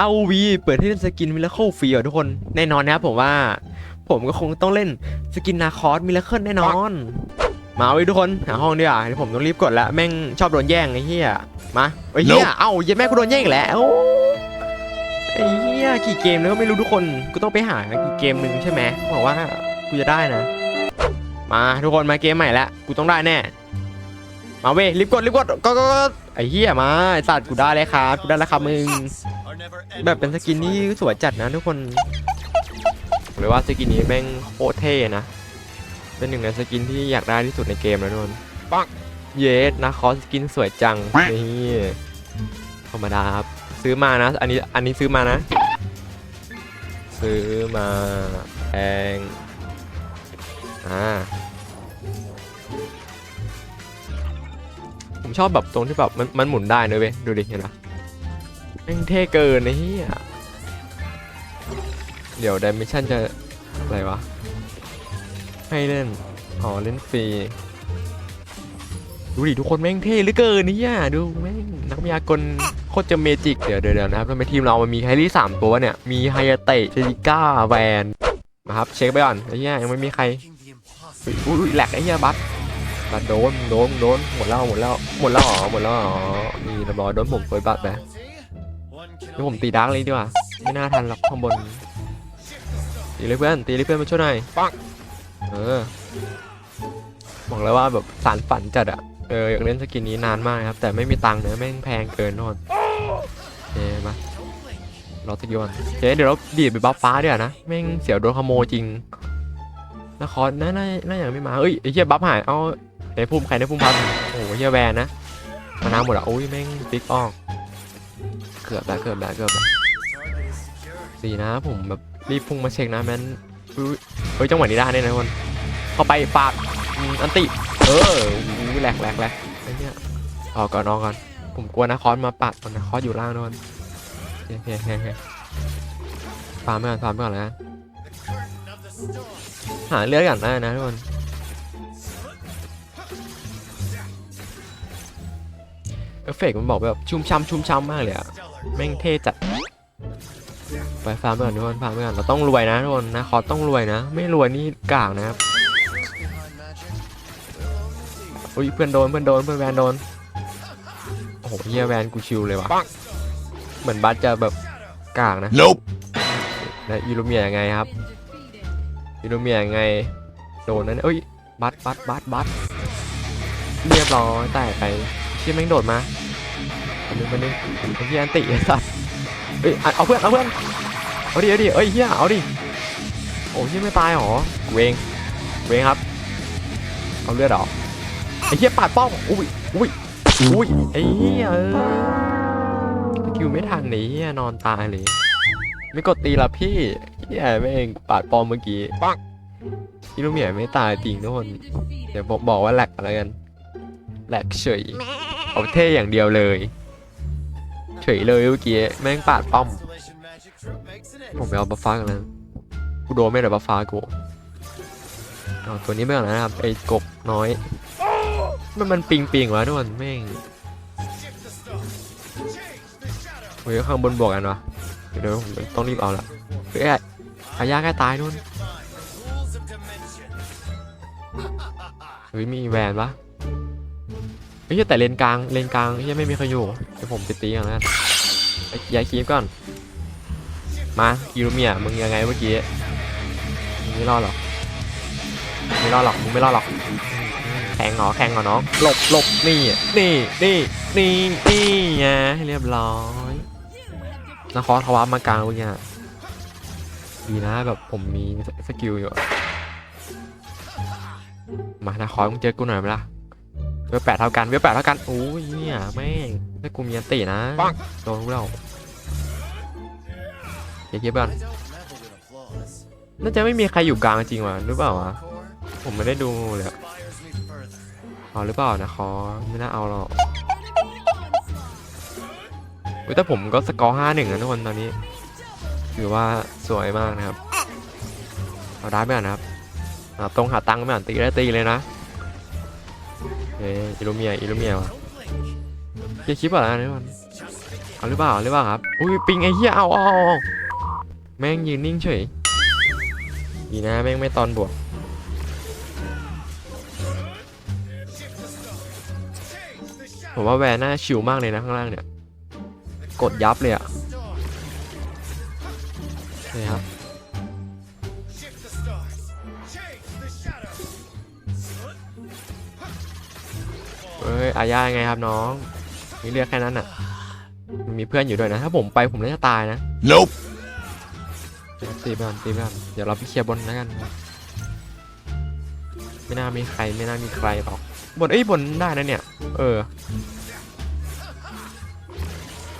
ROV เปิดให้เล่นสกินมิลเคิลฟรีอะทุกคนแน่นอนนะครับผมว่า ผมก็คงต้องเล่นสกินนาคอสมิลเคิลแน่นอน มาไว้ยทุกคนหาห้องดีกว่าเดี๋ยวผมต้องรีบกดละแม่งชอบโดนแย่งไอ้เหี้ยมาไอ้เหี้ยเอ้าเหี้ย็นแม่กูโดนแย่งอีกแล้วไอ้เหี้ยกี่เกมแล้วก็ไม่รู้ทุกคนกูต้องไปหากี่เกมหนึ่งใช่ไหมบอกว่ากูจะได้นะ มาทุกคนมาเกมใหม่แล้วกูต้องได้แน่มาเว้ยรีบกดรีบกดก็ก็ก็ไอ้เหี้ยมาไอ้สัตว์กูได้เลยครับกูได้แล้วครับมึง แบบเป็นสกินที่สวยจัดนะทุกคนบอกเลยว่าสกินนี้แม่งโคตรเท่นะ เป็นหนึ่งในสกินที่อยากได้ที่สุดในเกมแล้วทุกคนปังเยสนะคอสกินสวยจังนี่ธรรมดาครับซื้อมานะ อันนี้อันนี้ซื้อมานะ ซื้อมาแพงอ่าผมชอบแบบตรงที่แบบมันมันหมุนได้เนะเว้ยดูดิเห็นปะ แม่งเท่เกินไอ้เหี้ยเดี๋ยวดิเมชันจะอะไรวะ ให้เล่น อ๋อ เล่นฟรี ดูดิทุกคนแม่งเท่เหลือเกินนี่อะดูแม่งนักพยากลโคตรจะเมจิก เดี๋ยวเดี๋ยวนะครับทำไมทีมเรามันมีแครี่สามตัวเนี่ย มีไฮยาเตะเจลิก้าแวนนะครับ เช็คไปก่อนไอ้เหี้ยยังไม่มีใครอุ๊ยอุ้ยแหลกไอ้เหี้ยบัสบัสโดนโดนโดนหมดแล้วหมดแล้วหมดแล้วอ๋อหมดแล้วอ๋อนี่รียบอโดนผมเฟยบัตไป เดี๋ยวผมตีดาร์กเลยดีกว่า ไม่น่าทันหรอกข้างบน ตีเลยเพื่อน ตีเลยเพื่อนมาช่วยหน่อย ปัง เออ บอกเลยว่าแบบสารฝันจัดอะเอออยากเล่นสกินนี้นานมากครับ แต่ไม่มีตังค์เนอะแม่งแพงเกินนอนเอ๊มาเราตะกี้วันเจ๊เดี๋ยวเราดีดไปบัฟฟ้าดีกว่านะแม่งเสียวโดนขโมยจริงนครน่าน่าน่าอย่างไม่มาเอ้ยไอ้เหี้ยบัฟหายเอาไอ้ภูมิใครได้ภูมิพันโอ้โหเหี้ยแวนนะมานาวหมดอะโอ้ยแม่งติ๊กออกเกือบแล้วเกือบแล้วเกือบแล้วสีนะผมแบบรีบพุ่งมาเช็คนะแมนเฮ้ยจังหวะนี้ได้แน่นะคนเข้าไปปากอันติเออแหลกแหลกแหลกไอ้เนี่ยออกก่อนออกก่อนผมกลัวนะคอนมาปัดนะคอนอยู่ล่างโดนเคโอเคโอเคฟาร์มไปก่อนฟาร์มไปก่อนแล้วหาเลือดก่อนได้นะทุกคนเอฟเฟกมันบอกแบบชุ่มช้ำชุ่มช้ำมากเลยอะ แม่งเท่จัด ไปฟาร์มไปก่อนทุกคนฟาร์มไปก่อนเราต้องรวยนะทุกคนนะคอต้องรวยนะ ไม่รวยนี่กากนะครับอุ้ยเพื่อนโดนเพื่อนโดนเพื่อนแวนโดนโอ้โหเฮียแวนกูชิวเลยวะเหมือนบัสจะแบบกากนะ Nope. แล้วยูโรเมียยังไงครับยูโรเมียยังไงโดนนั่นเอ้ยบัสบัสบัสบัสเรียบร้อยแตกไปเชี่ยแม่งโดดมา อันนึงอันนึงไอ้เฮียอันติไอ้สัสเอ้ยเอาเพื่อนเอาเพื่อนเอาดิเอาดิเอ้ยเฮียเอาดิโอ้เฮียไม่ตายหรอกูเองกูเองครับเอาเลือดเหรอไอ้เฮียปาดป้อมอุ้ยอุ้ยอุ้ยไอ้เฮียเออสกิลไม่ทันไอ้เฮียนอนตายเลยไม่กดตีละพี่เฮียแม่งปาดปอมเมื่อกี้ปังพี่ลูกเหมียไม่ตายจริงทุกคนเดี๋ยวบอกบอกว่าแหลกอะไรกันแหลกเฉยเอาเท่อย่างเดียวเลย เฉยเลยเมื่อกี้แม่งปาดป้อม ผมไปเอาบัฟฟ้ากันนะกูโดนไม่ได้บัฟฟ้ากูเอาตัวนี้ไม่ก่อนนะครับไอ้กบน้อย มันมันปิงปิงวะทุกคนแม่งเฮ้ยข้างบนบวกกันวะเดี๋ยวผมต้องรีบเอาละเฮ้ยอายาใกล้ตายนู่นเฮ้ยมีแวนปะเฮ้ยแต่เลนกลางเลนกลางเฮ้ยไม่มีใครอยู่ ผมไปตีกันแล้วกันไปย้ายคีฟก่อน มากิรูเมียมึงยังไงเมื่อกี้มึงไม่รอดหรอกไม่รอดหรอกมึงไม่รอดหรอกแข่งเหรอแข่งเหรอน้องหลบหลบนี่นี่นี่นี่นี่ไงให้เรียบร้อยนครทวับมากลางเมื่อกี้ดีนะแบบผมมีสกิลอยู่มานครมึงเจอกูหน่อยไหมล่ะเวลแปดเท่ากันเวลแปดเท่ากันโอ้ยเนี่ยแม่ง ถ้ากูมีอันตินะโดนพวกเราเก็บๆก่อนน่าจะไม่มีใครอยู่กลางจริงว่ะหรือเปล่าวะผมไม่ได้ดูเลยอะเอาหรือเปล่านะคอไม่น่าเอาหรอกเฮ้ยแต่ผมก็สกอร์ห้าหนึ่งนะทุกคนตอนนี้ถือว่าสวยมากนะครับเอาได้ไหมก่อนนะครับอ่าตรงหาตังค์ไม่อ่านตีได้ตีเลยนะเอ้ยอิลูเมียอิลูเมียวะ เกียร์คลิปอะไรนะทุกคนเอาหรือเปล่าเอาหรือเปล่าครับอุ้ยปิงไอ้เหี้ยเอาเอาแม่งยืนนิ่งเฉยดีนะแม่งไม่ตอนบวกผมว่าแวนน่าชิลมากเลยนะข้างล่างเนี่ย กดยับเลยอะนี่ครับเอ้ยอาญาไงครับน้อง มีเลือกแค่นั้นอะมันมีเพื่อนอยู่ด้วยนะ ถ้าผมไปผมน่าจะตายนะ Nope. ตีไปก่อนตีไปก่อนเดี๋ยวเราไปเคลียร์บนแล้วกันครับไม่น่ามีใครไม่น่ามีใครหรอก บนเอ้ยบนได้นะเนี่ย เออ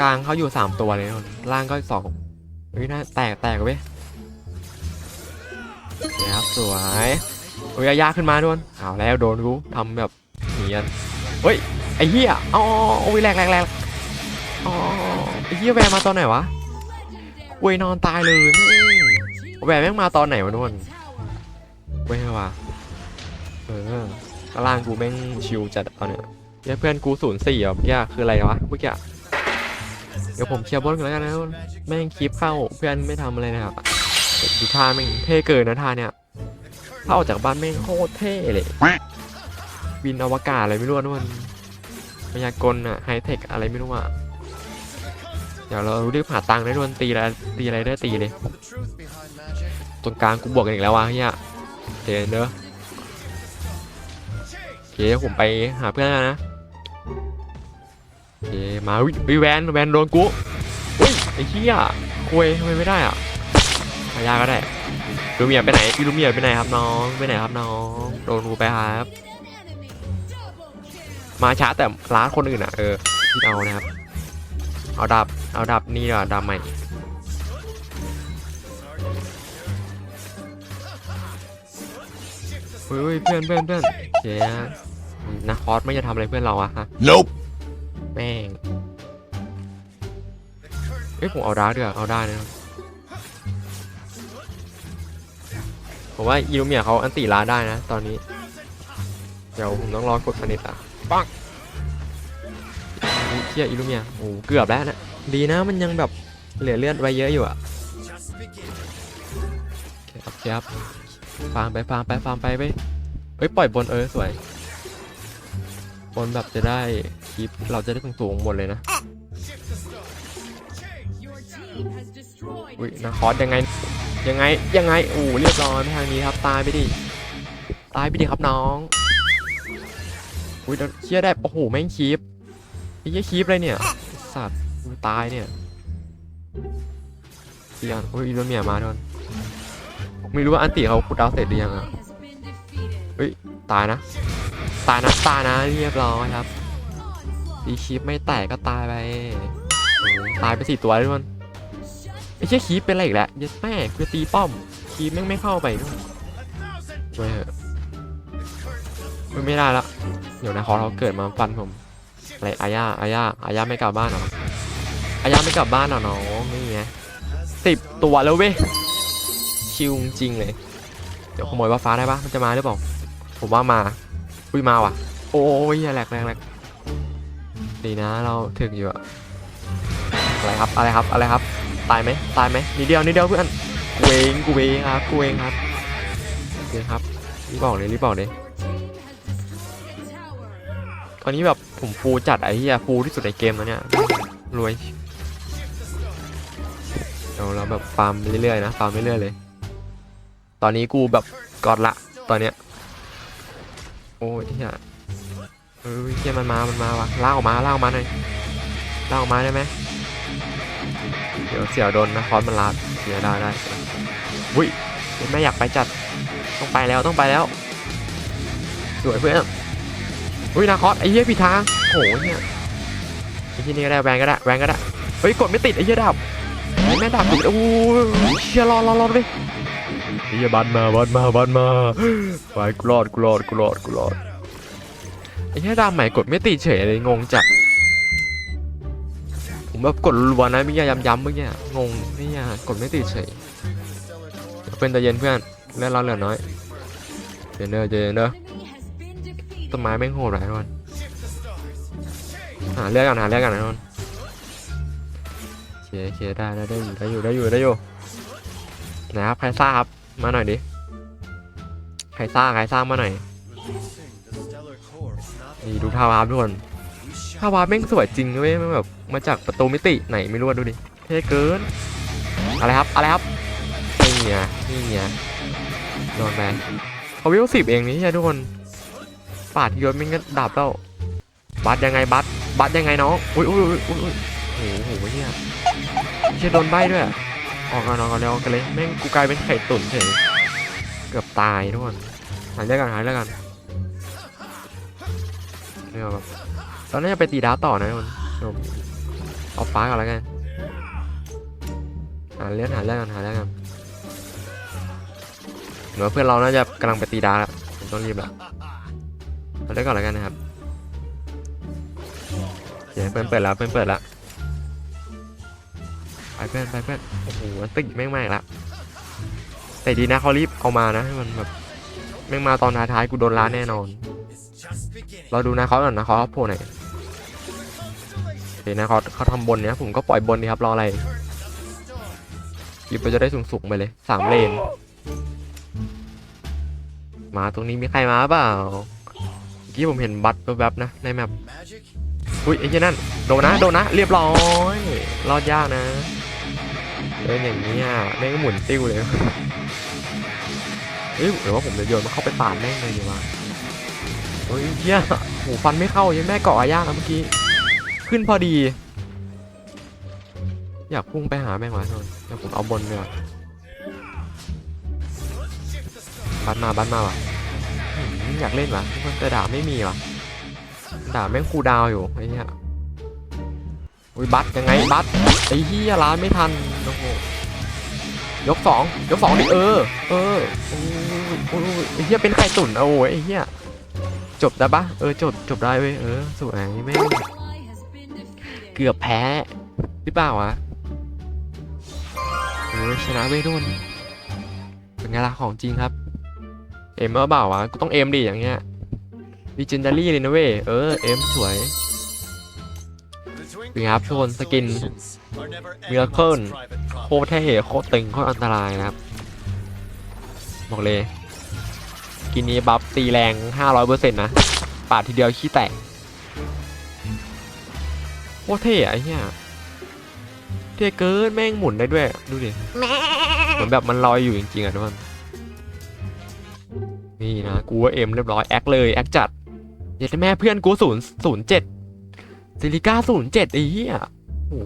กลางเขาอยู่สามตัวเลยนะล่างก็สองเฮ้ยน่าแตกแตกเว้ยเนี่ยครับสวยโอ้ยยากขึ้นมาด้วยเอาแล้วโดนกูทำแบบเนียนเฮ้ย ไอ้เหี้ยอ๋อโอ้ยแรงแรงแรงอ๋อไอ้เหี้ยแวร์มาตอนไหนวะเวยนอนตายเลยแม่งแวร์แม่งมาตอนไหนวะนุ่นเว้ยวะเออข้างล่างกูแม่งชิวจัดตอนเนี้ยเพื่อนกูศูนย์สี่อะเมื่อกี้คืออะไรวะเมื่อกี้เดี๋ยวผมเคลียร์บอลกันแล้วกันนะแม่งคลิปเข้าเพื่อนไม่ทำอะไรนะครับดูท่าแม่งเท่เกินนะท่าเนี่ยถ้าออกจากบ้านแม่งโคตรเท่เลยบินอวกาศอะไรไม่รู้นะมัน พยากลอะไฮเทคอะไรไม่รู้อะเดี๋ยวเรารีบหาตังค์ได้ด้วยตีอะไรตีอะไรได้ตีเลยตรงกลางกูบวกกันอีกแล้ววะเฮียเดี๋ยวเด้อโอเคผมไปหาเพื่อนแล้วนะโอเคมาวิแวนแวนโดนกูอุ้ยไอ้เหี้ยคุยทำไมไม่ได้อะพายาก็ได้ลูเมียไปไหนลูเมียไปไหนครับน้องไปไหนครับน้องโดนกูไปครับ มาช้าแต่ร้านคนอื่นอะเออพี่เอานะครับ เอาดับเอาดับนี่อะดับใหม่เฮ้ยเพื่อนเพื่อนเพื่อนเจ๊นะคอสไม่จะทำอะไรเพื่อนเราอะฮะ Nope. แม่งเอ้ยผมเอาดาร์กเดือเอาได้นะครับผมว่าอิลูเมียเขาอันติลาได้นะ ตอนนี้ เดี๋ยวผมต้องรอกดสนิทอะปังเชี่ยอิลูเมียโอ้โหเกือบแล้วนะดีนะมันยังแบบเหลือเลือดไว้เยอะอยู่อะโอเคครับฟาร์มไปฟาร์มไปฟาร์มไปไปเฮ้ยปล่อยบนเออสวยบนแบบจะได้คลิปเราจะได้สูงๆหมดเลยนะอุ้ยนาคอสยังไงยังไงยังไงโอ้เรียบร้อยไปทางนี้ครับตายไปดิตายไปดิครับน้อง อุ้ยเชี่ยได้ โอ้โห แม่งคีปไอ้เหี้ยคีปเลยเนี่ย สัตว์ตายเนี่ยเสียงอุ้ยอีโรเมียมาโดนไม่รู้ว่าอันติเขาพุดเอาเสร็จหรือยังอะเฮ้ย ตายนะ ตายนะ ตายนะ เรียบร้อยครับตีคีปไม่แตกก็ตายไป ตายไปสี่ตัวด้วยมันไอ้เชี่ยคีปเป็นอะไรอีกแล้วยัดแม่กูจะตีป้อม คีปแม่งไม่เข้าไปด้วยเว้ยเว้ยไม่ได้ละ เดี๋ยวนะคอเขาเกิดมาฟันผมอะไรอาญาอาญาอาญาไม่กลับบ้านเหรออาญาไม่กลับบ้านหรอน้องนี่ไงสิบตัวแล้วเว้ยชิวจริงเลย เดี๋ยวขโมยว่าฟ้าได้ปะมันจะมาหรือเปล่าผมว่ามาอุ้ยมาว่ะ โอ้ยแหลกแหลกแหลกดีนะเราถึงอยู่อะอะไรครับอะไรครับอะไรครับ ตายไหมตายไหมนิดเดียวนิดเดียวเพื่อนกูเองกูเองครับกูเองครับโอเคครับรีบบอกเลยรีบบอกเลย อนนี้แบบผมฟูลจัดไอ้เหี้ยฟูลที่สุดในเกมแล้วเนี่ย รวยเดี๋ยวเราแบบฟาร์มไปเรื่อยๆนะฟาร์มไปเรื่อยๆเลย ตอนนี้กูแบบกอดละ ตอนเนี้ย โอ้ยเหี้ยเออเหี้ยมันมา มันมาว่ะลากออกมาลากออกมาหน่อยลากออกมาได้ไหมเดี๋ยวเสี่ยวโดนนะคอนมันลาดเสียได้ได้อุ้ยไม่อยากไปจัด ต้องไปแล้วต้องไปแล้วสวยเพื่อน อุ้ยนาคอสไอ้เหี้ยผิดทางโหเนี่ยไอ้ที่นี่ก็ได้แวนก็ได้แวนก็ได้เฮ้ยกดไม่ติดไอ้เหี้ยดับไอ้แม่ดับติดโอ้ยเชียรอรอรอเลยไอ้เหี้ยบันมาบันมาบันมาไปกูรอดกูรอดกูรอดกูรอดไอ้เหี้ยดำใหม่กดไม่ติดเฉยเลยงงจัดผมแบบกดรัวๆนะเมื่อกี้ย้ำๆเมื่อกี้งงนี่ยกดไม่ติดเฉยเป็นตะเย็นเพื่อนเล่นเราเหลือน้อยเย็นเด้อเย็นเด้อ ต้นไม้แม่งโหดหลายคนหาเรื่องกันหาเรื่องกันนะทุกคนโอเคได้ได้ได้อยู่ได้อยู่ได้อยู่ได้อยู่นะครับใครทราบมาหน่อยดิใครทราใครทรามาหน่อยนี่ดูท่าวาร์ปทุกคนท่าวาร์ปแม่งสวยจริงเว้ยมันแบบมาจากประตูมิติไหนไม่รู้ดูดิเท่เกินอะไรครับอะไรครับนี่ไงนี่ไงโดนไปเขาวิวสิบเองนี่ใช่ทุกคน ปาดเยศไม่งั้นดับแล้วบัตยังไงบัตบัตยังไงน้องอุ้ยอุ้ยอุ้ยอุ้ยโอ้โหเฮียเชี่ยโดนใบด้วยออกกันออกกันแล้วกันเลยแม่งกูกลายเป็นไข่ตุ๋นเฉยเกือบตายทุกคนหายเรื่องกันหายเรื่องกันไม่เอาแบบตอนนี้จะไปตีดาวต่อนะทุกคนเอาฟ้าก่อนแล้วกันหาเรื่องหาเรื่องกันหาเรื่องกันเหมือนเพื่อนเราน่าจะกำลังไปตีดาวแล้วผมต้องรีบแล้ว เอาเรื่องก่อนแล้วกันนะครับเดี๋ยวเพื่อนเปิดแล้วเพื่อนเปิดแล้วไปเพื่อนไปเพื่อนโอ้โหติดแม่งมากละแต่ดีนะเขารีบเอามานะให้มันแบบแม่งมาตอนท้ายๆกูโดนล้านแน่นอน เราดูนะเขาก่อนนะเขาโผล่ไหนโอเคนะเขาเขาทำบนเนี้ยผมก็ปล่อยบนดีครับรออะไรคลิปเราจะได้สูงๆไปเลยสามเลนมาตรงนี้มีใครมาเปล่า กี้ผมเห็นบัตรแวบๆนะในแมปอุ้ยไอ้เหี้ยนั่นโดนนะโดนนะเรียบร้อยรอดยากนะเล่นอย่างนี้อะแม่งก็หมุนติ้วเลยเฮ้ยหรือว่าผมจะโยนมันเข้าไปปาดแม่งเลยดีวะโอ้ยเฮียโหฟันไม่เข้ายังแม่เกาะอาย่างนะเมื่อกี้ขึ้นพอดี อยากพุ่งไปหาแม่งวะนนเดี๋ยวผมเอาบนเลยว่ะบันมาบันมาว่ะ อยากเล่นวะทุกคนแต่ดาบไม่มีวะดาบแม่งคูดาวอยู่ไอ้เหี้ยอุ้ยบัตยังไงบัตไอ้เหี้ยร้านไม่ทันโอ้โหยกสองยกสองดิเออ เออโอ้ยโอ้ยไอ้เหี้ยเป็นไข่ตุ๋นเอาโว้ยไอ้เหี้ยจบได้ปะเออจบจบได้เว้ยเออสวยแม่งเกือบแพ้หรือเปล่าวะโอ้ยชนะเว้ยทุกคนเป็นไงล่ะของจริงครับ เอ็มเอาเปล่าวะกูต้องเอ็มดิอย่างเงี้ยดิจินดารี่เลยนะเว้ยเออเอ็มสวยเป็นครับทุกคนสกิน Miracle โคตรเท่โคตรตึงโคตรอันตรายนะครับบอกเลย กินนี้บัฟตีแรง 500%นะปาดทีเดียวขี้แตกโคตรเท่ไอ้เหี้ยเท่เกินแม่งหมุนได้ด้วย ดูดิเหมือนแบบมันลอยอยู่จริงๆอะทุกคน นี่นะกูว่าเอ็มเรียบร้อยแอคเลยแอคจัดเดี๋ยวแม่เพื่อนกูศูนย์ศูนย์เจ็ดซิลิก้าศูนย์เจ็ดไอ้เหี้ยโอ้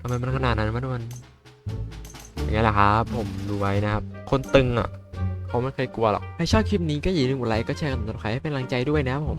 ทำไมมันขนาดนั้นวะทุกคนอย่างนี้แหละครับ ผมดูไว้นะครับ คนตึงอะ เขาไม่เคยกลัวหรอก ใครชอบคลิปนี้ก็อย่าลืมกดไลค์ก็แชร์กันต่อใครให้เป็นกำลังใจด้วยนะครับผม